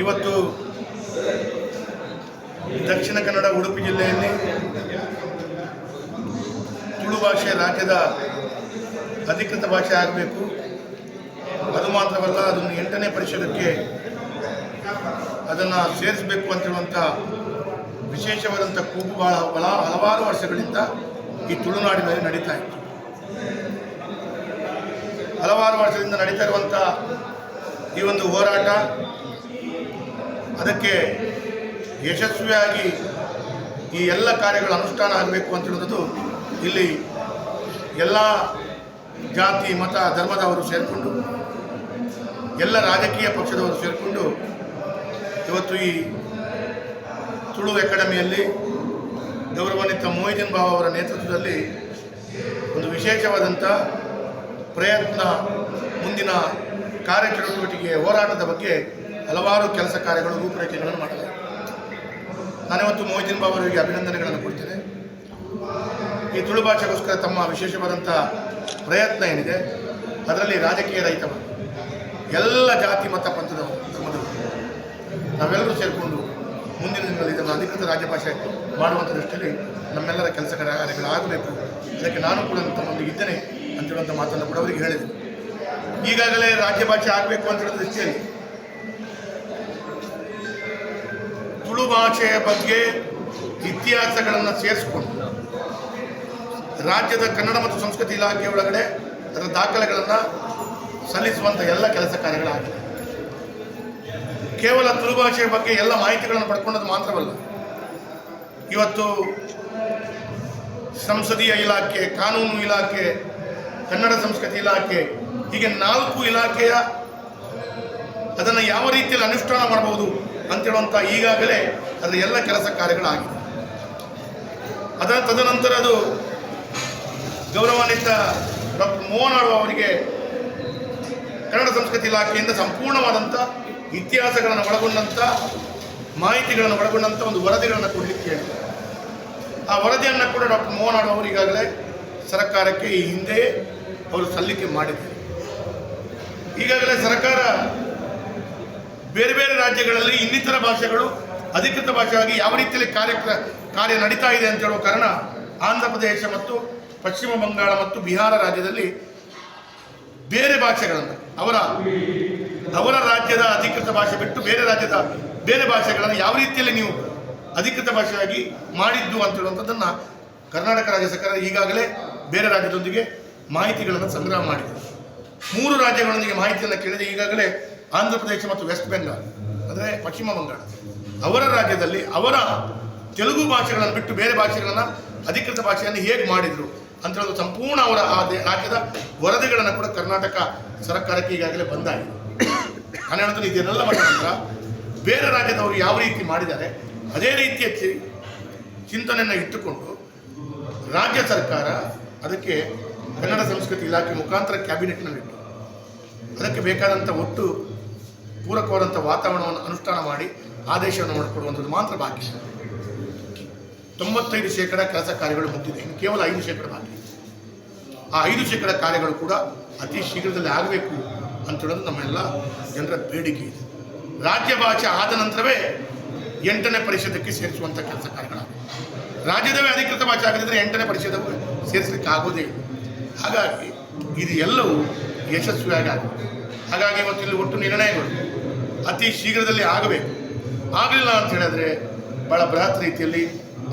ಇವತ್ತು ದಕ್ಷಿಣ ಕನ್ನಡ, ಉಡುಪಿ ಜಿಲ್ಲೆಯಲ್ಲಿ ತುಳು ಭಾಷೆ ರಾಜ್ಯದ ಅಧಿಕೃತ ಭಾಷೆ ಆಗಬೇಕು. ಅದು ಮಾತ್ರವಲ್ಲ, ಅದನ್ನು ಎಂಟನೇ ಪರಿಷದಕ್ಕೆ ಅದನ್ನು ಸೇರಿಸಬೇಕು ಅಂತಿರುವಂಥ ವಿಶೇಷವಾದಂಥ ಕೂಗು ಬಹಳ ಬಹಳ ಹಲವಾರು ವರ್ಷಗಳಿಂದ ಈ ತುಳುನಾಡಿನಲ್ಲಿ ನಡೀತಾ ಇತ್ತು. ಹಲವಾರು ವರ್ಷದಿಂದ ನಡೀತಾ ಇರುವಂಥ ಈ ಒಂದು ಹೋರಾಟ ಅದಕ್ಕೆ ಯಶಸ್ವಿಯಾಗಿ ಈ ಎಲ್ಲ ಕಾರ್ಯಗಳ ಅನುಷ್ಠಾನ ಆಗಬೇಕು ಅಂತ ಹೇಳೋದು ಇಲ್ಲಿ ಎಲ್ಲ ಜಾತಿ, ಮತ, ಧರ್ಮದವರು ಸೇರಿಕೊಂಡು, ಎಲ್ಲ ರಾಜಕೀಯ ಪಕ್ಷದವರು ಸೇರಿಕೊಂಡು ಇವತ್ತು ಈ ತುಳು ಅಕಾಡೆಮಿಯಲ್ಲಿ ಗೌರವಾನ್ವಿತ ಮೊಯ್ದೀನ್ ಬಾಬು ಅವರ ನೇತೃತ್ವದಲ್ಲಿ ಒಂದು ವಿಶೇಷವಾದಂಥ ಪ್ರಯತ್ನ, ಮುಂದಿನ ಕಾರ್ಯಚಟುವಟಿಕೆ ಹೋರಾಟದ ಬಗ್ಗೆ ಹಲವಾರು ಕೆಲಸ ಕಾರ್ಯಗಳು, ರೂಪರೇಖೆಗಳನ್ನು ಮಾಡಲಾಗಿದೆ ನಾನಿವತ್ತು ಮೊಯ್ದೀನ್ ಬಾಬು ಅವರಿಗೆ ಅಭಿನಂದನೆಗಳನ್ನು ಕೊಡ್ತೇನೆ. ಈ ತುಳು ಭಾಷೆಗೋಸ್ಕರ ತಮ್ಮ ವಿಶೇಷವಾದಂಥ ಪ್ರಯತ್ನ ಏನಿದೆ, ಅದರಲ್ಲಿ ರಾಜಕೀಯ ರಹಿತವರು ಎಲ್ಲ ಜಾತಿ, ಮತ ಪಂಥದವರು ಧರ್ಮದವರು, ನಾವೆಲ್ಲರೂ ಸೇರಿಕೊಂಡು ಮುಂದಿನ ದಿನಗಳಲ್ಲಿ ಇದನ್ನು ಅಧಿಕೃತ ರಾಜ್ಯಭಾಷೆ ಮಾಡುವಂಥ ದೃಷ್ಟಿಯಲ್ಲಿ ನಮ್ಮೆಲ್ಲರ ಕೆಲಸ ಕಾರ್ಯಗಳಾಗಬೇಕು. ಇದಕ್ಕೆ ನಾನು ಕೂಡ ತಮ್ಮೊಂದಿಗೆ ಇದ್ದೇನೆ ಅಂತ ಹೇಳುವಂಥ ಮಾತನ್ನು ಕೂಡ ಅವರಿಗೆ ಹೇಳಿದೆ. ಈಗಾಗಲೇ ರಾಜ್ಯ ಭಾಷೆ ಆಗಬೇಕು ಅಂತ ಹೇಳೋ ದೃಷ್ಟಿಯಲ್ಲಿ ತುಳು ಭಾಷೆಯ ಬಗ್ಗೆ ಇತಿಹಾಸಗಳನ್ನು ಸೇರಿಸ್ಕೊಂಡು ರಾಜ್ಯದ ಕನ್ನಡ ಮತ್ತು ಸಂಸ್ಕೃತಿ ಇಲಾಖೆ ಒಳಗಡೆ ಅದರ ದಾಖಲೆಗಳನ್ನು ಸಲ್ಲಿಸುವಂಥ ಎಲ್ಲ ಕೆಲಸ ಕಾರ್ಯಗಳಾಗಿದೆ ಕೇವಲ ತುಳು ಭಾಷೆಯ ಬಗ್ಗೆ ಎಲ್ಲ ಮಾಹಿತಿಗಳನ್ನು ಪಡ್ಕೊಂಡದ್ದು ಮಾತ್ರವಲ್ಲ, ಇವತ್ತು ಸಂಸದೀಯ ಇಲಾಖೆ, ಕಾನೂನು ಇಲಾಖೆ, ಕನ್ನಡ ಸಂಸ್ಕೃತಿ ಇಲಾಖೆ, ಹೀಗೆ ನಾಲ್ಕು ಇಲಾಖೆಯ ಅದನ್ನು ಯಾವ ರೀತಿಯಲ್ಲಿ ಅನುಷ್ಠಾನ ಮಾಡಬಹುದು ಅಂತೇಳುವಂಥ ಈಗಾಗಲೇ ಅದರ ಎಲ್ಲ ಕೆಲಸ ಕಾರ್ಯಗಳಾಗಿದೆ ಅದರ ತದನಂತರ ಅದು ಗೌರವಾನ್ವಿತ ಡಾಕ್ಟರ್ ಮೋಹನ್ ಅವರಿಗೆ ಕನ್ನಡ ಸಂಸ್ಕೃತಿ ಇಲಾಖೆಯಿಂದ ಸಂಪೂರ್ಣವಾದಂಥ ಇತಿಹಾಸಗಳನ್ನು ಒಳಗೊಂಡಂಥ ಮಾಹಿತಿಗಳನ್ನು ಒಳಗೊಂಡಂಥ ಒಂದು ವರದಿಗಳನ್ನು ಕೊಡಲಿಕ್ಕೆ ಆ ವರದಿಯನ್ನು ಕೂಡ ಡಾಕ್ಟರ್ ಮೋಹನ್ ಅವರು ಈಗಾಗಲೇ ಸರ್ಕಾರಕ್ಕೆ ಈ ಹಿಂದೆಯೇ ಅವರು ಸಲ್ಲಿಕೆ ಮಾಡಿದ್ದಾರೆ. ಈಗಾಗಲೇ ಸರ್ಕಾರ ಬೇರೆ ಬೇರೆ ರಾಜ್ಯಗಳಲ್ಲಿ ಇನ್ನಿತರ ಭಾಷೆಗಳು ಅಧಿಕೃತ ಭಾಷೆಯಾಗಿ ಯಾವ ರೀತಿಯಲ್ಲಿ ಕಾರ್ಯ ಕಾರ್ಯ ನಡೀತಾ ಇದೆ ಅಂತ ಹೇಳುವ ಕಾರಣ ಆಂಧ್ರ ಪ್ರದೇಶ ಮತ್ತು ಪಶ್ಚಿಮ ಬಂಗಾಳ ಮತ್ತು ಬಿಹಾರ ರಾಜ್ಯದಲ್ಲಿ ಬೇರೆ ಭಾಷೆಗಳನ್ನು ಅವರ ಅವರ ರಾಜ್ಯದ ಅಧಿಕೃತ ಭಾಷೆ ಬಿಟ್ಟು ಬೇರೆ ರಾಜ್ಯದ ಬೇರೆ ಭಾಷೆಗಳನ್ನು ಯಾವ ರೀತಿಯಲ್ಲಿ ನೀವು ಅಧಿಕೃತ ಭಾಷೆಯಾಗಿ ಮಾಡಿದ್ದು ಅಂತ ಹೇಳುವಂಥದ್ದನ್ನು ಕರ್ನಾಟಕ ರಾಜ್ಯ ಸರ್ಕಾರ ಈಗಾಗಲೇ ಬೇರೆ ರಾಜ್ಯದೊಂದಿಗೆ ಮಾಹಿತಿಗಳನ್ನು ಸಂಗ್ರಹ ಮಾಡಿದೆ. ಮೂರು ರಾಜ್ಯಗಳೊಂದಿಗೆ ಮಾಹಿತಿಯನ್ನು ಕೇಳಿದೆ. ಈಗಾಗಲೇ ಆಂಧ್ರ ಪ್ರದೇಶ ಮತ್ತು ವೆಸ್ಟ್ ಬೆಂಗಾಲ್, ಅಂದರೆ ಪಶ್ಚಿಮ ಬಂಗಾಳ, ಅವರ ರಾಜ್ಯದಲ್ಲಿ ಅವರ ತೆಲುಗು ಭಾಷೆಗಳನ್ನು ಬಿಟ್ಟು ಬೇರೆ ಭಾಷೆಗಳನ್ನು ಅಧಿಕೃತ ಭಾಷೆಯನ್ನು ಹೇಗೆ ಮಾಡಿದರು ಅಂತ ಹೇಳೋದು ಸಂಪೂರ್ಣ ಅವರ ಆ ರಾಜ್ಯದ ವರದಿಗಳನ್ನು ಕೂಡ ಕರ್ನಾಟಕ ಸರ್ಕಾರಕ್ಕೆ ಈಗಾಗಲೇ ಬಂದಾಗಿದೆ. ನಾನು ಹೇಳ್ತೀನಿ ಇದನ್ನೆಲ್ಲ ಮಾಡಿದ ಬೇರೆ ರಾಜ್ಯದವರು ಯಾವ ರೀತಿ ಮಾಡಿದ್ದಾರೆ, ಅದೇ ರೀತಿಯ ಚಿಂತನೆಯನ್ನು ಇಟ್ಟುಕೊಂಡು ರಾಜ್ಯ ಸರ್ಕಾರ ಅದಕ್ಕೆ ಕನ್ನಡ ಸಂಸ್ಕೃತಿ ಇಲಾಖೆ ಮುಖಾಂತರ ಕ್ಯಾಬಿನೆಟ್ನಲ್ಲಿಟ್ಟು ಅದಕ್ಕೆ ಬೇಕಾದಂಥ ಒಟ್ಟು ಪೂರಕವಾದಂಥ ವಾತಾವರಣವನ್ನು ಅನುಷ್ಠಾನ ಮಾಡಿ ಆದೇಶವನ್ನು ಮಾಡಿಕೊಡುವಂಥದ್ದು ಮಾತ್ರ ಬಾಕಿ. ತೊಂಬತ್ತೈದು ಶೇಕಡ ಕೆಲಸ ಕಾರ್ಯಗಳು ಮುಗಿದಿದೆ ಇನ್ನು ಕೇವಲ ಐದು ಶೇಕಡ ಬಾಕಿ. ಆ ಐದು ಶೇಕಡ ಕಾರ್ಯಗಳು ಕೂಡ ಅತಿ ಶೀಘ್ರದಲ್ಲಿ ಆಗಬೇಕು ಅಂತ ಹೇಳೋದು ನಮ್ಮೆಲ್ಲ ಜನರ ಬೇಡಿಕೆ ಇದೆ. ರಾಜ್ಯ ಭಾಷೆ ಆದ ನಂತರವೇ ಎಂಟನೇ ಪರಿಷದಕ್ಕೆ ಸೇರಿಸುವಂಥ ಕೆಲಸ ಕಾರ್ಯಗಳ ರಾಜ್ಯದವೇ ಅಧಿಕೃತ ಭಾಷೆ ಆಗದಿದ್ದರೆ ಎಂಟನೇ ಪರಿಷದವು ಸೇರಿಸಲಿಕ್ಕೆ ಆಗೋದೇ ಹಾಗಾಗಿ ಇದು ಎಲ್ಲವೂ ಯಶಸ್ವಿಯಾಗಿ ಆಗಬೇಕು ಹಾಗಾಗಿ ಇವತ್ತು ಇಲ್ಲಿ ಒಟ್ಟು ನಿರ್ಣಯಗಳು. ಅತಿ ಶೀಘ್ರದಲ್ಲಿ ಆಗಬೇಕು. ಆಗಲಿಲ್ಲ ಅಂತ ಹೇಳಿದ್ರೆ ಭಾಳ ಬೃಹತ್ ರೀತಿಯಲ್ಲಿ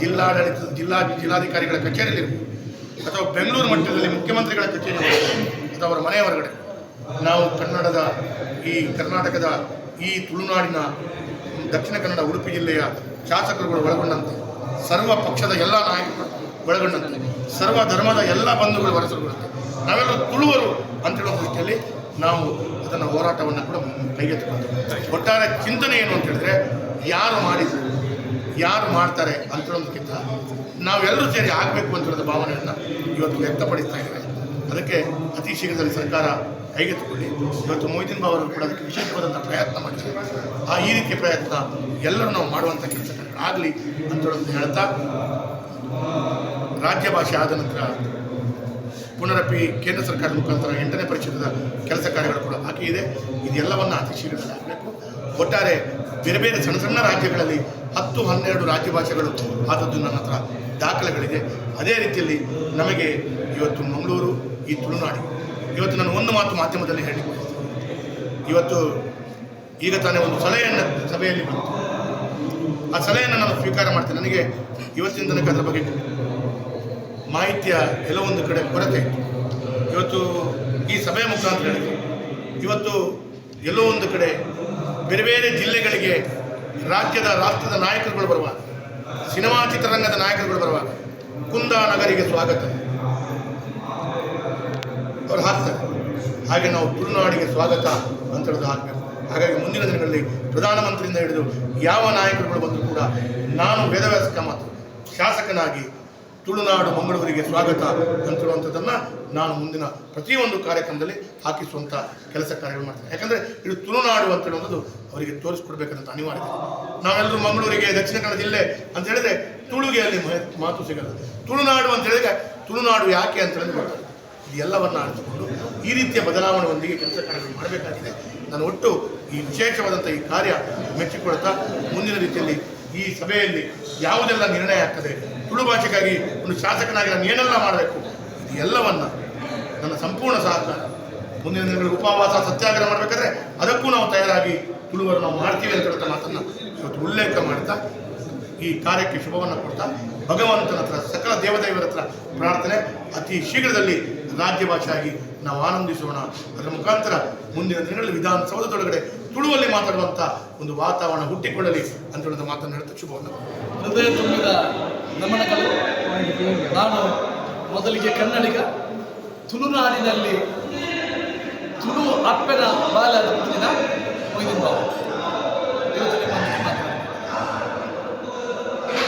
ಜಿಲ್ಲಾಡಳಿತ, ಜಿಲ್ಲಾ ಜಿಲ್ಲಾಧಿಕಾರಿಗಳ ಕಚೇರಿಯಲ್ಲಿರ್ಬೋದು ಅಥವಾ ಬೆಂಗಳೂರು ಮಟ್ಟದಲ್ಲಿ ಮುಖ್ಯಮಂತ್ರಿಗಳ ಕಚೇರಿ ಅಥವಾ ಅವರ ಮನೆಯ ಹೊರಗಡೆ. ನಾವು ಕನ್ನಡದ ಈ ಕರ್ನಾಟಕದ ಈ ತುಳುನಾಡಿನ ದಕ್ಷಿಣ ಕನ್ನಡ, ಉಡುಪಿ ಜಿಲ್ಲೆಯ ಶಾಸಕರುಗಳು ಒಳಗೊಂಡಂತೆ, ಸರ್ವ ಪಕ್ಷದ ಎಲ್ಲ ನಾಯಕರು ಒಳಗೊಂಡಂತೆ, ಸರ್ವ ಧರ್ಮದ ಎಲ್ಲ ಬಂಧುಗಳು ಹೊರಸರುಗಳಂತೆ ನಾವೆಲ್ಲರೂ ತುಳುವರು ಅಂತ ಹೇಳೋ ದೃಷ್ಟಿಯಲ್ಲಿ ನಾವು ಅದನ್ನು ಹೋರಾಟವನ್ನು ಕೂಡ ಕೈಗೆತ್ತಿಕೊಂಡು ಒಟ್ಟಾರೆ ಚಿಂತನೆ ಏನು ಅಂತ ಹೇಳಿದ್ರೆ, ಯಾರು ಮಾಡಿದ್ರು, ಯಾರು ಮಾಡ್ತಾರೆ ಅಂತ ಹೇಳೋದಕ್ಕಿಂತ ನಾವೆಲ್ಲರೂ ಸೇರಿ ಆಗಬೇಕು ಅಂತ ಭಾವನೆಯನ್ನು ಇವತ್ತು ವ್ಯಕ್ತಪಡಿಸ್ತಾ ಇದ್ದಾರೆ ಅದಕ್ಕೆ ಅತಿ ಶೀಘ್ರದಲ್ಲಿ ಸರ್ಕಾರ ಕೈಗೆತ್ತಿಕೊಳ್ಳಿ. ಇವತ್ತು ಮೊಯ್ದೀನ್ ಬಾವರು ಕೂಡ ಅದಕ್ಕೆ ವಿಶೇಷವಾದಂಥ ಪ್ರಯತ್ನ ಮಾಡಿದ್ದಾರೆ ಆ ಈ ರೀತಿಯ ಪ್ರಯತ್ನ ಎಲ್ಲರೂ ನಾವು ಮಾಡುವಂಥ ಕೆಲಸ ಆಗಲಿ ಅಂತ ಹೇಳ್ತಾ, ರಾಜ್ಯ ಭಾಷೆ ಆದ ನಂತರ ಪುನರಪಿ ಕೇಂದ್ರ ಸರ್ಕಾರದ ಮುಖಾಂತರ ಎಂಟನೇ ಪರಿಚಯದ ಕೆಲಸ ಕಾರ್ಯಗಳು ಕೂಡ ಬಾಕಿ ಇದೆ. ಇದೆಲ್ಲವನ್ನು ಅತಿ ಶೀಘ್ರದಲ್ಲಿ ಒಟ್ಟಾರೆ ಬೇರೆ ಬೇರೆ ಸಣ್ಣ ಸಣ್ಣ ರಾಜ್ಯಗಳಲ್ಲಿ ಹತ್ತು, ಹನ್ನೆರಡು ರಾಜ್ಯ ಭಾಷೆಗಳು ಆದದ್ದು ನನ್ನ ಹತ್ರ ದಾಖಲೆಗಳಿದೆ. ಅದೇ ರೀತಿಯಲ್ಲಿ ನಮಗೆ ಇವತ್ತು ಮಂಗಳೂರು, ಈ ತುಳುನಾಡು. ಇವತ್ತು ನಾನು ಒಂದು ಮಾತು ಮಾಧ್ಯಮದಲ್ಲಿ ಹೇಳಿ ಇವತ್ತು ಈಗ ತಾನೇ ಒಂದು ಸಲಹೆಯನ್ನು ಸಭೆಯಲ್ಲಿ ಬಂತು. ಆ ಸಲಹೆಯನ್ನು ನಾನು ಸ್ವೀಕಾರ ಮಾಡ್ತೇನೆ. ನನಗೆ ಇವತ್ತಿನ ತನಕ ಅದರ ಬಗ್ಗೆ ಮಾಹಿತಿಯ ಕೆಲವೊಂದು ಕಡೆ ಕೊರತೆ ಇವತ್ತು ಈ ಸಭೆಯ ಮುಖಾಂತರ ಇವತ್ತು ಎಲ್ಲೋ ಒಂದು ಕಡೆ ಬೇರೆ ಬೇರೆ ಜಿಲ್ಲೆಗಳಿಗೆ ರಾಜ್ಯದ ರಾಷ್ಟ್ರದ ನಾಯಕರುಗಳು ಬರುವಾಗ, ಸಿನಿಮಾ ಚಿತ್ರರಂಗದ ನಾಯಕರುಗಳು ಬರುವಾಗ ಕುಂದ ನಗರಿಗೆ ಸ್ವಾಗತ. ಅವರು ಹಾಕ್ತಾರೆ. ಹಾಗೆ ನಾವು ತುಳುನಾಡಿಗೆ ಸ್ವಾಗತ ಅಂತ ಹೇಳೋದು ಹಾಕ್ತಾರೆ. ಹಾಗಾಗಿ ಮುಂದಿನ ದಿನಗಳಲ್ಲಿ ಪ್ರಧಾನಮಂತ್ರಿಯಿಂದ ಹಿಡಿದು ಯಾವ ನಾಯಕರುಗಳು ಬಂದರೂ ಕೂಡ ನಾನು ವೇದವ್ಯಾಸ ಕಾಮತ್ ಶಾಸಕನಾಗಿ ತುಳುನಾಡು ಮಂಗಳೂರಿಗೆ ಸ್ವಾಗತ ಅಂತ ಹೇಳುವಂಥದ್ದನ್ನು ನಾನು ಮುಂದಿನ ಪ್ರತಿಯೊಂದು ಕಾರ್ಯಕ್ರಮದಲ್ಲಿ ಹಾಕಿಸುವಂಥ ಕೆಲಸ ಕಾರ್ಯಗಳು ಮಾಡ್ತೇನೆ. ಯಾಕಂದರೆ ಇದು ತುಳುನಾಡು ಅಂತ ಹೇಳುವಂಥದ್ದು ಅವರಿಗೆ ತೋರಿಸ್ಕೊಡ್ಬೇಕಂತ ಅನಿವಾರ್ಯ. ನಾವೆಲ್ಲರೂ ಮಂಗಳೂರಿಗೆ, ದಕ್ಷಿಣ ಕನ್ನಡ ಜಿಲ್ಲೆ ಅಂತ ಹೇಳಿದ್ರೆ ತುಳುಗೆ ಅಲ್ಲಿ ಮಾತು ಸಿಗಲ್ಲ. ತುಳುನಾಡು ಅಂತ ಹೇಳಿದ್ರೆ ತುಳುನಾಡು ಯಾಕೆ ಅಂತ ಹೇಳಿ ಇದು ಎಲ್ಲವನ್ನ ಅರಿತುಕೊಂಡು ಈ ರೀತಿಯ ಬದಲಾವಣೆಯೊಂದಿಗೆ ಕೆಲಸ ಕಾರ್ಯಗಳು ಮಾಡಬೇಕಾಗಿದೆ. ನಾನು ಒಟ್ಟು ಈ ವಿಶೇಷವಾದಂಥ ಈ ಕಾರ್ಯ ಮೆಚ್ಚಿಕೊಳ್ತಾ ಮುಂದಿನ ರೀತಿಯಲ್ಲಿ ಈ ಸಭೆಯಲ್ಲಿ ಯಾವುದೆಲ್ಲ ನಿರ್ಣಯ ಆಗ್ತದೆ ತುಳು ಭಾಷೆಗಾಗಿ ಒಂದು ಶಾಸಕನಾಗಿ ನಾನು ಏನೆಲ್ಲ ಮಾಡಬೇಕು. ಇದು ಎಲ್ಲವನ್ನ ನನ್ನ ಸಂಪೂರ್ಣ ಸಹಕಾರ. ಮುಂದಿನ ದಿನಗಳಲ್ಲಿ ಉಪವಾಸ, ಸತ್ಯಾಗ್ರಹ ಮಾಡಬೇಕಾದ್ರೆ ಅದಕ್ಕೂ ನಾವು ತಯಾರಾಗಿ ತುಳುವರು ನಾವು ಮಾಡ್ತೀವಿ ಅಂತ ಮಾತನ್ನು ಇವತ್ತು ಉಲ್ಲೇಖ ಮಾಡ್ತಾ, ಈ ಕಾರ್ಯಕ್ಕೆ ಶುಭವನ್ನು ಕೊಡ್ತಾ, ಭಗವಂತನ ಹತ್ರ, ಸಕಲ ದೇವದೇವರ ಹತ್ರ ಪ್ರಾರ್ಥನೆ, ಅತಿ ಶೀಘ್ರದಲ್ಲಿ ರಾಜ್ಯ ಭಾಷೆಯಾಗಿ ನಾವು ಆನಂದಿಸೋಣ. ಅದರ ಮುಖಾಂತರ ಮುಂದಿನ ದಿನಗಳಲ್ಲಿ ವಿಧಾನಸೌಧದೊಳಗಡೆ ತುಳುವಲ್ಲಿ ಮಾತಾಡುವಂಥ ಒಂದು ವಾತಾವರಣ ಹುಟ್ಟಿಕೊಳ್ಳಲಿ ಅಂತ ಹೇಳಿದ ಮಾತನ್ನು ಹೇಳ್ತಾ ಶುಭವನ್ನು ಹೃದಯ ತುಂಬಿದ ನಮನಗಳು ನಾನು ಮೊದಲಿಗೆ ಕನ್ನಡಿಗ. ತುಳುನಾಡಿನಲ್ಲಿ ತುಳು ಅಪ್ಪನ ಬಾಲದ ದಿನ ಮೊಯ್ದಿನ ಬಾಬು.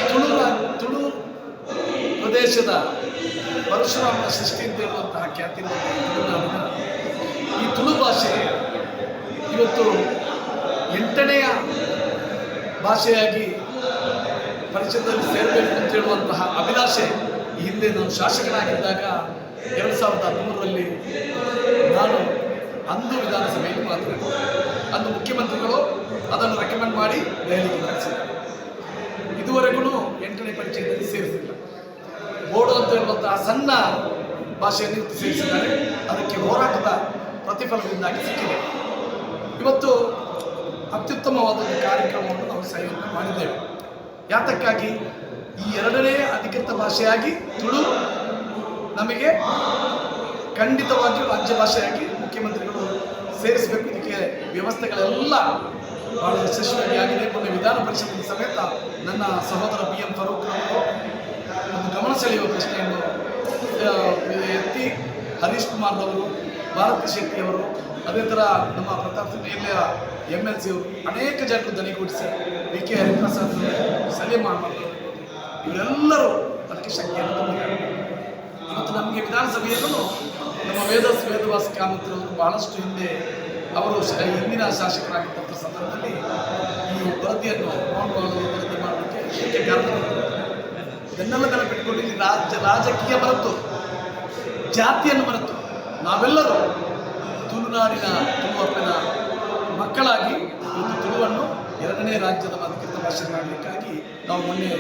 ತುಳು ತುಳು ಪ್ರದೇಶದ ಪರಶುರಾಮನ ಸೃಷ್ಟಿ ಅಂತ ಹೇಳುವಂತಹ ಖ್ಯಾತಿ ಇರುವಂತಹ ತುಳುನಾಡಿನ ಈ ತುಳು ಭಾಷೆ ಇವತ್ತು ಎಂಟನೆಯ ಭಾಷೆಯಾಗಿ ಪರಿಚಯದಲ್ಲಿ ಸೇರಬೇಕು ಅಂತ ಹೇಳುವಂತಹ ಅಭಿಲಾಷೆ ಈ ಹಿಂದೆ ನಾನು ಶಾಸಕನಾಗಿದ್ದಾಗ ಎರಡು ಸಾವಿರದ ಹದಿಮೂರರಲ್ಲಿ ನಾನು ಅಂದು ವಿಧಾನಸಭೆಯಲ್ಲಿ ಮಾತನಾಡಿದೆ ಅಂದು ಮುಖ್ಯಮಂತ್ರಿಗಳು ಅದನ್ನು ರೆಕಮೆಂಡ್ ಮಾಡಿ ದೆಹಲಿಗೆ ಕಳಿಸಿದ್ದಾರೆ. ಇದುವರೆಗೂ ಎಂಟನೇ ಪರಿಚಯದಲ್ಲಿ ಸೇರಿಸಿಲ್ಲ. ಬೋಡೋ ಅಂತ ಹೇಳುವಂತಹ ಸಣ್ಣ ಭಾಷೆಯಲ್ಲಿ ಸೇರಿಸಿದ್ದಾರೆ. ಅದಕ್ಕೆ ಹೋರಾಟದ ಪ್ರತಿಫಲದಿಂದಾಗಿ ಸಿಕ್ಕಿದೆ. ಇವತ್ತು ಅತ್ಯುತ್ತಮವಾದ ಕಾರ್ಯಕ್ರಮವನ್ನು ನಾವು ಸಂಯೋಜನೆ ಮಾಡಿದ್ದೇವೆ. ಯಾತಕ್ಕಾಗಿ ಈ ಎರಡನೇ ಅಧಿಕೃತ ಭಾಷೆಯಾಗಿ ತುಳು ನಮಗೆ ಖಂಡಿತವಾಗಿಯೂ ರಾಜ್ಯ ಭಾಷೆಯಾಗಿ ಮುಖ್ಯಮಂತ್ರಿಗಳು ಸೇರಿಸಬೇಕು. ಇದಕ್ಕೆ ವ್ಯವಸ್ಥೆಗಳೆಲ್ಲ ಬಹಳ ಯಶಸ್ವಿಯಾಗಿದೆ ಮೊನ್ನೆ ವಿಧಾನ ಪರಿಷತ್ತಿನ ಸಮೇತ ನನ್ನ ಸಹೋದರ ಬಿ ಎಂ ಫರೂಕ್ ಅವರು ಒಂದು ಗಮನ ಸೆಳೆಯುವ ಪ್ರಶ್ನೆಯನ್ನು ಎತ್ತಿ ಹರೀಶ್ ಕುಮಾರ್ ಅವರು, ಭಾರತಿ ಶೆಟ್ಟಿ ಅವರು, ಅದೇ ಥರ ನಮ್ಮ Pratap Simha M L C ಅವರು ಅನೇಕ ಜನರು ದನಿಗೂಡಿಸಿ ವಿ ಕೆ ಹರಿಪ್ರಸಾದ್ ಅವರು, ಸಲೀಂ ಅಹಮದ್ ಇವರೆಲ್ಲರೂ ಅದಕ್ಕೆ ಶಕ್ತಿಯನ್ನು ಮತ್ತು ನಮಗೆ ವಿಧಾನಸಭೆಯಲ್ಲೂ ನಮ್ಮ ವೇದಸ್ ವೇದವಾಸ ಕಾಮಂತರು ಬಹಳಷ್ಟು ಹಿಂದೆ ಅವರು ಹಿಂದಿನ ಶಾಸಕರಾಗಿದ್ದಂಥ ಸಂದರ್ಭದಲ್ಲಿ ಈ ವರದಿಯನ್ನು ಮಾಡಲು ವರದಿ ಮಾಡಲಿಕ್ಕೆ ಮುಖ್ಯ ಕಾರಣ ಇದನ್ನೆಲ್ಲ ನೆನಪಿಟ್ಕೊಂಡು ಇಲ್ಲಿ ರಾಜ್ಯ ರಾಜಕೀಯ ಮರೆತು ಜಾತಿಯನ್ನು ಮರೆತು ನಾವೆಲ್ಲರೂ ತುಳುನಾಡಿನ ತುಳುವಪ್ಪನ ಮಕ್ಕಳಾಗಿ ಒಂದು ತುಳುವನ್ನು ಎರಡನೇ ರಾಜ್ಯದ ಮಾತುಕತೆ ಭಾಷೆ ಮಾಡಲಿಕ್ಕಾಗಿ ನಾವು ಮೊನ್ನೆ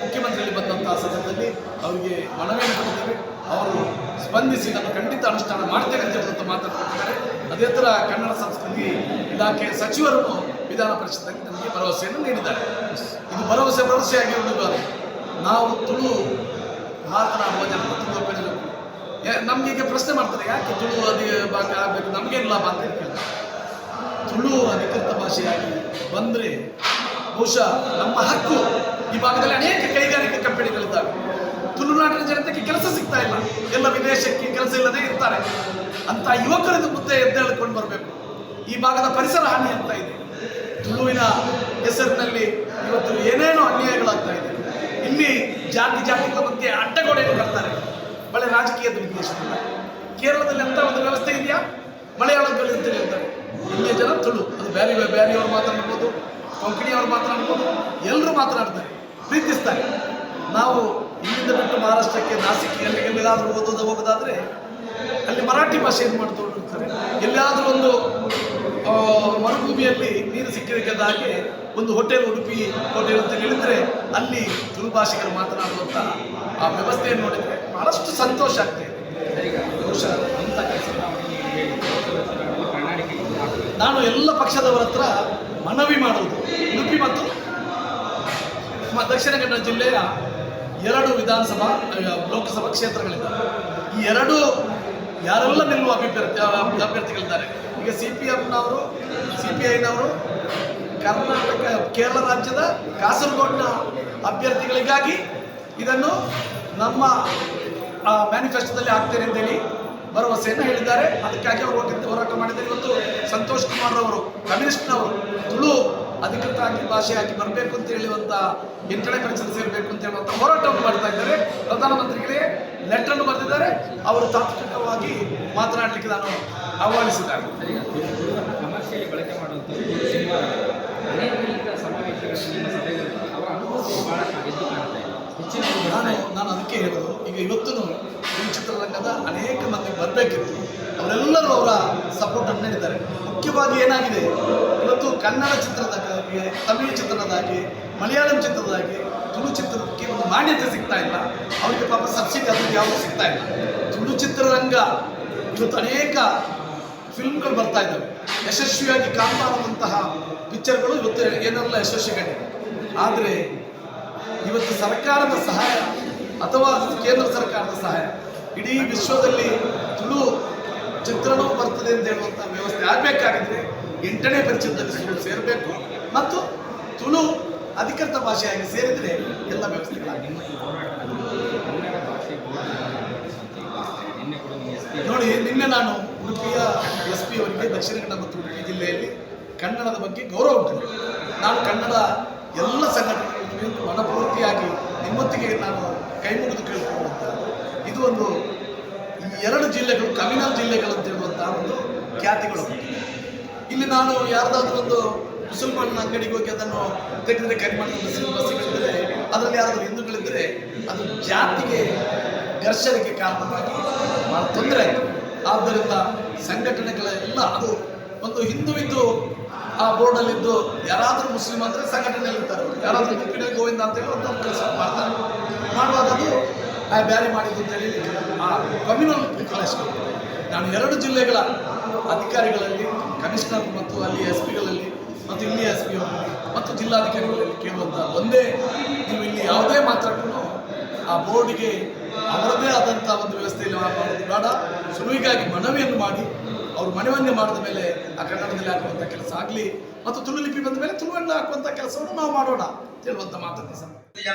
ಮುಖ್ಯಮಂತ್ರಿಯಲ್ಲಿ ಬಂದಂತಹ ಸಂದರ್ಭದಲ್ಲಿ ಅವರಿಗೆ ಮನವಿಯನ್ನು ಕೊಡ್ತೇವೆ ಅವರು ಸ್ಪಂದಿಸಿ ನಾನು ಖಂಡಿತ ಅನುಷ್ಠಾನ ಮಾಡ್ತೇವೆ ಅಂತ ಹೇಳುವಂಥ ಮಾತನಾಡ್ತಿದ್ದಾರೆ ಅದೇ ಥರ ಕನ್ನಡ ಸಂಸ್ಕೃತಿ ಇಲಾಖೆ ಸಚಿವರನ್ನು ವಿಧಾನ ಪರಿಷತ್ನಲ್ಲಿ ನಮಗೆ ಭರವಸೆಯನ್ನು ನೀಡಿದ್ದಾರೆ. ಇದು ಭರವಸೆ ಭರವಸೆಯಾಗಿ ಉಳಿಬಾರದು ನಾವು ತುಳು ಮಾತನಾಡುವ ಜನರು ತುಳು ಜನರು ನಮ್ಗೆ ಪ್ರಶ್ನೆ ಮಾಡ್ತಾರೆ, ಯಾಕೆ ತುಳು ಅದೇ ಭಾಗ ಆಗಬೇಕು? ನಮಗೇನು ಲಾಭ ಅಂತ ಕೇಳ್ತಾರೆ. ತುಳು ಅಧಿಕೃತ ಭಾಷೆಯಾಗಿ ಬಂದರೆ ಬಹುಶಃ ನಮ್ಮ ಹಕ್ಕು ಈ ಭಾಗದಲ್ಲಿ ಅನೇಕ ಕೈಗಾರಿಕಾ ಕಂಪನಿಗಳಿದ್ದಾವೆ. ತುಳುನಾಡಿನ ಜನತೆಗೆ ಕೆಲಸ ಸಿಗ್ತಾ ಇಲ್ಲ. ಎಲ್ಲ ವಿದೇಶಕ್ಕೆ ಕೆಲಸ ಇಲ್ಲದೆ ಇರ್ತಾರೆ. ಅಂತ ಯುವಕರದು ಮುದ್ದೆ ಎದ್ದೇಳ್ಕೊಂಡು ಬರಬೇಕು. ಈ ಭಾಗದ ಪರಿಸರ ಹಾನಿ ಅಂತ ಇದೆ. ತುಳುವಿನ ಹೆಸರಿನಲ್ಲಿ ಇವತ್ತು ಏನೇನೋ ಅನ್ಯಾಯಗಳಾಗ್ತಾ ಇದೆ. ಇಲ್ಲಿ ಜಾತಿ ಜಾತಿಗಳ ಮಧ್ಯೆ ಅಡ್ಡಗೋಡೆಯನ್ನು ಬರ್ತಾರೆ. ಬಳೆ ರಾಜಕೀಯದ ಉದ್ದೇಶದಿಂದ ಕೇರಳದಲ್ಲಿ ಅಂತ ಒಂದು ವ್ಯವಸ್ಥೆ ಇದೆಯಾ? ಅಂತ ಹೇಳ್ತಾರೆ. ಇಲ್ಲಿಯ ಜನ ತುಳು. ಅದು ಬೇರೆ ಬೇರೆಯವರು ಮಾತನಾಡ್ಬೋದು ಕೊಂಕಣಿಯವರು ಮಾತನಾಡ್ಬೋದು ಎಲ್ಲರೂ ಮಾತನಾಡ್ತಾರೆ ಪ್ರೀತಿಸ್ತಾರೆ. ನಾವು ಇಲ್ಲಿಂದ ಬಿಟ್ಟು ಮಹಾರಾಷ್ಟ್ರಕ್ಕೆ ನಾಸಿಕ್ ಎಲ್ಲಿ ಎಲ್ಲಿಗಾದರೂ ಓದೋದು ಹೋಗೋದಾದ್ರೆ, ಅಲ್ಲಿ ಮರಾಠಿ ಭಾಷೆ ಏನು ಮಾಡ್ತಾ ಇರ್ತಾರೆ ಎಲ್ಲಿಯಾದರೂ ಒಂದು ಮರುಭೂಮಿಯಲ್ಲಿ ನೀರು ಸಿಕ್ಕಿದ ಹಾಗೆ ಒಂದು ಹೋಟೆಲ್ ಉಡುಪಿ ಹೋಟೆಲ್ ಅಂತ ಹೇಳಿದರೆ ಅಲ್ಲಿ ತುಳು ಭಾಷಿಗರು ಮಾತನಾಡುವಂಥ ಆ ವ್ಯವಸ್ಥೆಯನ್ನು ನೋಡಿದ್ರೆ ಬಹಳಷ್ಟು ಸಂತೋಷ ಆಗ್ತದೆ ಈಗ ಬಹುಶಃ ಅಂಥ ಕೆಲಸವನ್ನು ಅವರಿಗೆ ಹೇಳಿ ಕರ್ನಾಟಕ ಇದು ಆಗ್ತದೆ ನಾನು ಎಲ್ಲ ಪಕ್ಷದವರ ಹತ್ರ ಮನವಿ ಮಾಡುವುದು. ಉಡುಪಿ ಮತ್ತು ದಕ್ಷಿಣ ಕನ್ನಡ ಜಿಲ್ಲೆಯ ಎರಡು ವಿಧಾನಸಭಾ ಲೋಕಸಭಾ ಕ್ಷೇತ್ರಗಳಿಂದ. ಈ ಎರಡು ಯಾರೆಲ್ಲ ನಿಲ್ಲುವ ಅಭ್ಯರ್ಥಿ ಅಭ್ಯರ್ಥಿಗಳಿದ್ದಾರೆ? ಈಗ ಸಿ ಪಿ ಎಮ್ನವರು ಸಿ ಪಿ ಐನವರು, ಕರ್ನಾಟಕ, ಕೇರಳ ರಾಜ್ಯದ ಕಾಸರಗೋಡಿನ ಅಭ್ಯರ್ಥಿಗಳಿಗಾಗಿ ಇದನ್ನು ನಮ್ಮ ಮ್ಯಾನಿಫೆಸ್ಟೋದಲ್ಲಿ ಹಾಕ್ತೇನೆ ಅಂತೇಳಿ ಭರವಸೆಯನ್ನು ಹೇಳಿದ್ದಾರೆ. ಅದಕ್ಕಾಗಿ ಅವರು ಹೋಗಿದ್ದು ಹೋರಾಟ ಮಾಡಿದ್ದಾರೆ. ಇವತ್ತು ಸಂತೋಷ್ ಕುಮಾರ್ ಅವರು ಕಮ್ಯುನಿಸ್ಟ್ನವರು ತುಳು ಅಧಿಕೃತವಾಗಿ ಭಾಷೆಯಾಗಿ ಬರಬೇಕು ಅಂತ ಹೇಳುವಂತ ಎಂಟನೇ ಪರಿಷತ್ ಸೇರಬೇಕು ಅಂತ ಹೇಳುವಂತ ಹೋರಾಟವನ್ನು ಮಾಡ್ತಾ ಇದ್ದಾರೆ. ಪ್ರಧಾನಮಂತ್ರಿಗಳಿಗೆ ಲೆಟರ್ ಅನ್ನು ಬರೆದಿದ್ದಾರೆ. ಅವರು ತಾತ್ವಿಕವಾಗಿ ಮಾತನಾಡಲಿಕ್ಕೆ ನಾನು ಆಹ್ವಾನಿಸಿದ್ದಾರೆ. ಬಳಕೆ ಕಾಣ್ತಾ ಹೆಚ್ಚಿನ ನಾನು ನಾನು ಅದಕ್ಕೆ ಹೇಳೋದು ಈಗ ಇವತ್ತು ಈ ಚಿತ್ರರಂಗದ ಅನೇಕ ಮಂದಿ ಬರಬೇಕಿತ್ತು. ಅವರೆಲ್ಲರೂ ಅವರ ಸಪೋರ್ಟ್ ಸಪೋರ್ಟನ್ನು ನೀಡಿದ್ದಾರೆ. ಮುಖ್ಯವಾಗಿ ಏನಾಗಿದೆ? ಇವತ್ತು ಕನ್ನಡ ಚಿತ್ರದಾಗಿ ತಮಿಳು ಚಿತ್ರದಾಗಿ, ಮಲಯಾಳಂ ಚಿತ್ರದಾಗಿ ತುಳು ಚಿತ್ರಕ್ಕೆ ಒಂದು ಮಾನ್ಯತೆ ಸಿಗ್ತಾ ಇಲ್ಲ. ಅವರಿಗೆ ಪಾಪ ಸಬ್ಸಿಡಿ ಅದು ಯಾವುದು ಸಿಗ್ತಾ ಇಲ್ಲ. ತುಳು ಚಿತ್ರರಂಗ ಇವತ್ತು ಅನೇಕ ಫಿಲ್ಮ್ಗಳು ಬರ್ತಾ ಇದ್ದಾವೆ. ಯಶಸ್ವಿಯಾಗಿ ಕಾಪಾಡುವಂತಹ ಪಿಕ್ಚರ್ಗಳು ಇವತ್ತು ಏನೆಲ್ಲ ಯಶಸ್ವಿ ಕಂಡಿದೆ ಆದರೆ ಇವತ್ತು ಸರ್ಕಾರದ ಸಹಾಯ ಅಥವಾ ಕೇಂದ್ರ ಸರ್ಕಾರದ ಸಹಾಯ. ಇಡೀ ವಿಶ್ವದಲ್ಲಿ ತುಳು ಚಿತ್ರಣವು ಬರ್ತದೆ ಅಂತ ಹೇಳುವಂಥ ವ್ಯವಸ್ಥೆ ಆಗಬೇಕಾಗಿದ್ರೆ ಎಂಟನೇ ಪರಿಚಯದಲ್ಲಿ ಸೇರಬೇಕು ಮತ್ತು ತುಳು ಅಧಿಕೃತ ಭಾಷೆಯಾಗಿ ಸೇರಿದರೆ ಎಲ್ಲ ವ್ಯವಸ್ಥೆಗಳಾಗಿ ನೋಡಿ, ನಿನ್ನೆ ನಾನು ಉಡುಪಿಯ ಎಸ್ ಪಿ ಅವರಿಗೆ, ದಕ್ಷಿಣ ಕನ್ನಡ ಮತ್ತು ಉಡುಪಿ ಜಿಲ್ಲೆಯಲ್ಲಿ ಕನ್ನಡದ ಬಗ್ಗೆ ಗೌರವ ಉಂಟು. ನಾನು ಕನ್ನಡ ಎಲ್ಲ ಸಂಘಟನೆಗಳಿಗೆ ಮನಪೂರ್ತಿಯಾಗಿ ನಿಮ್ಮೊತ್ತಿಗೆ ನಾನು ಕೈ ಮುಗಿದು ಕೇಳ್ಕೊಳ್ಳುವಂಥ ಇದು ಒಂದು ಎರಡು ಜಿಲ್ಲೆಗಳು ಕಮ್ಯುನಲ್ ಜಿಲ್ಲೆಗಳು ಅಂತ ಹೇಳುವಂತಹ ಒಂದು ಖ್ಯಾತಿಗಳು. ಇಲ್ಲಿ ನಾನು ಯಾರ್ದಾದ್ರೂ ಒಂದು ಮುಸಲ್ಮಾನ್ ಅಂಗಡಿಗೆ ಹೋಗಿ ಅದನ್ನು ತೆಗೆದರೆ ಕರಿಮಣ್ಣು ಬಸ್ಸಿಗಳಿದ್ದರೆ ಅದರಲ್ಲಿ ಯಾರಾದರೂ ಹಿಂದೂಗಳಿದ್ದರೆ ಅದು ಜಾತಿಗೆ ಘರ್ಷಣೆಗೆ ಕಾರಣವಾಗಿ ಬಹಳ ತೊಂದರೆ ಆಯಿತು. ಆದ್ದರಿಂದ ಸಂಘಟನೆಗಳೆಲ್ಲ ಅದು ಒಂದು ಹಿಂದುವಿದ್ದು ಆ ಬೋರ್ಡಲ್ಲಿದ್ದು ಯಾರಾದರೂ ಮುಸ್ಲಿಂ ಅಂದರೆ ಇರ್ತಾರೆ. ಯಾರಾದರೂ ಮುಪ್ಪಿನ ಗೋವಿಂದ ಅಂತ ಹೇಳಿ ಒಂದು ಕೆಲಸ ಮಾಡ್ತಾರೆ. ಮಾಡುವಾಗ ಅದು ಬ್ಯಾರಿ ಮಾಡಿದ್ದು ಅಂತ ಹೇಳಿ ಆ ಕಮ್ಯುನಲ್ ಕಾಲೇಜ್ ನಾನು ಎರಡು ಜಿಲ್ಲೆಗಳ ಅಧಿಕಾರಿಗಳಲ್ಲಿ, ಕಮಿಷನರ್ ಮತ್ತು ಅಲ್ಲಿ ಎಸ್ ಪಿಗಳಲ್ಲಿ, ಮತ್ತು ಇಲ್ಲಿ ಎಸ್ ಪಿ ಮತ್ತು ಜಿಲ್ಲಾಧಿಕಾರಿಗಳಲ್ಲಿ ಕೇಳುವಂತ ಒಂದೇ, ನೀವು ಇಲ್ಲಿ ಯಾವುದೇ ಮಾತ್ರಕ್ಕೂ ಆ ಬೋರ್ಡಿಗೆ ಅವರದೇ ಆದಂಥ ಒಂದು ವ್ಯವಸ್ಥೆಯಲ್ಲಿ ಮಾಡೋದು ಬೇಡ. ಸುಳಿಗಾಗಿ ಮನವಿಯನ್ನು ಮಾಡಿ ಅವರು ಮನವಿಯನ್ನೇ ಮಾಡಿದ ಮೇಲೆ ಆ ಕನ್ನಡದಲ್ಲಿ ಹಾಕುವಂಥ ಕೆಲಸ ಆಗಲಿ ಮತ್ತು ತುಳು ಲಿಪಿ ಬಂದ ಮೇಲೆ ತುಳುವನ್ನು ಹಾಕುವಂಥ ಕೆಲಸವನ್ನು ನಾವು ಮಾಡೋಣ ಹೇಳುವಂಥ ಮಾತನ್ನು ಸರ್.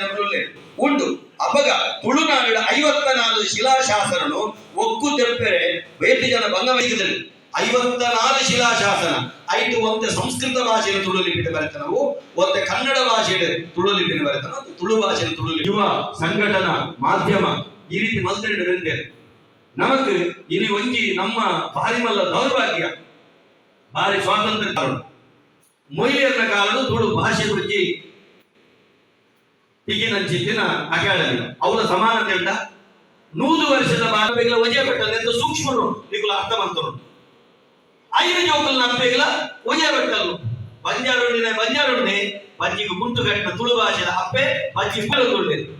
ಉಂಡು ಉಂಟು. ಅಪಗ ತುಳುನಾಡಿನ ಐವತ್ತ ನಾಲ್ಕು ಶಿಲಾಶಾಸನನು ಒಕ್ಕು ತೆಪ್ಪೆರೆ ಬೇಟಿ ಜನ ಬಂಗವಹಿಸಿದಲ್ಲಿ ಐವತ್ತ ನಾಲ್ಕು ಶಿಲಾಶಾಸನ. ಐದು ಒಂದೇ ಸಂಸ್ಕೃತ ಭಾಷೆಯ ತುಳು ಲಿಪಿನ ಬರೆತನವು ಒಂದೇ ಕನ್ನಡ ಭಾಷೆಯ ತುಳು ಲಿಪಿನ ಬರೆತನ ಒಂದು ತುಳು ಭಾಷೆಯ ತುಳು ಲಿಪಿ ಯುವ ಸಂಘಟನಾ ಮಾಧ್ಯಮ ಈ ರೀತಿ ಮಲ್ತರಿಡು ನಮಕ್ ಇಲ್ಲಿ ಒಂಜಿ ನಮ್ಮ ಭಾರಿ ಮಲ್ಲ ದೌರ್ಭಾಗ್ಯ. ಭಾರಿ ಸ್ವಾತಂತ್ರ್ಯ ಕಾರಣ. ಮೊಯ್ಲಿಯರ್ನ ಕಾಲದ ತುಳು ಭಾಷೆ ಗುరించి ಈಗಿನ ಅಕಾಡೆಮಿ ಅವರ ಸಮಾನತೆ ಅಂತ ನೂರು ವರ್ಷದ ಬಾರಬೇಗಲ ಒಜೆ ಬೆಟ್ಟಲೆಂದು ಸೂಕ್ಷ್ಮರು ಅರ್ಥ ಅರ್ಥವಂತರು. ಐದು ಜೋಕಲ್ನ ಅಪ್ಪೆಗಲ ಒಜೆ ಬೆಟ್ಟಲು. ಬಂಜಾರುಂಡಿನ ಬಂಜಾರುಂಡೆ ಬಜ್ಜಿಗೆ ಗುಂಟು ಕಟ್ಟಿನ ತುಳು ಭಾಷೆದ ಅಪ್ಪೆ ಬಜ್ಜಿ ಉಂಡೆ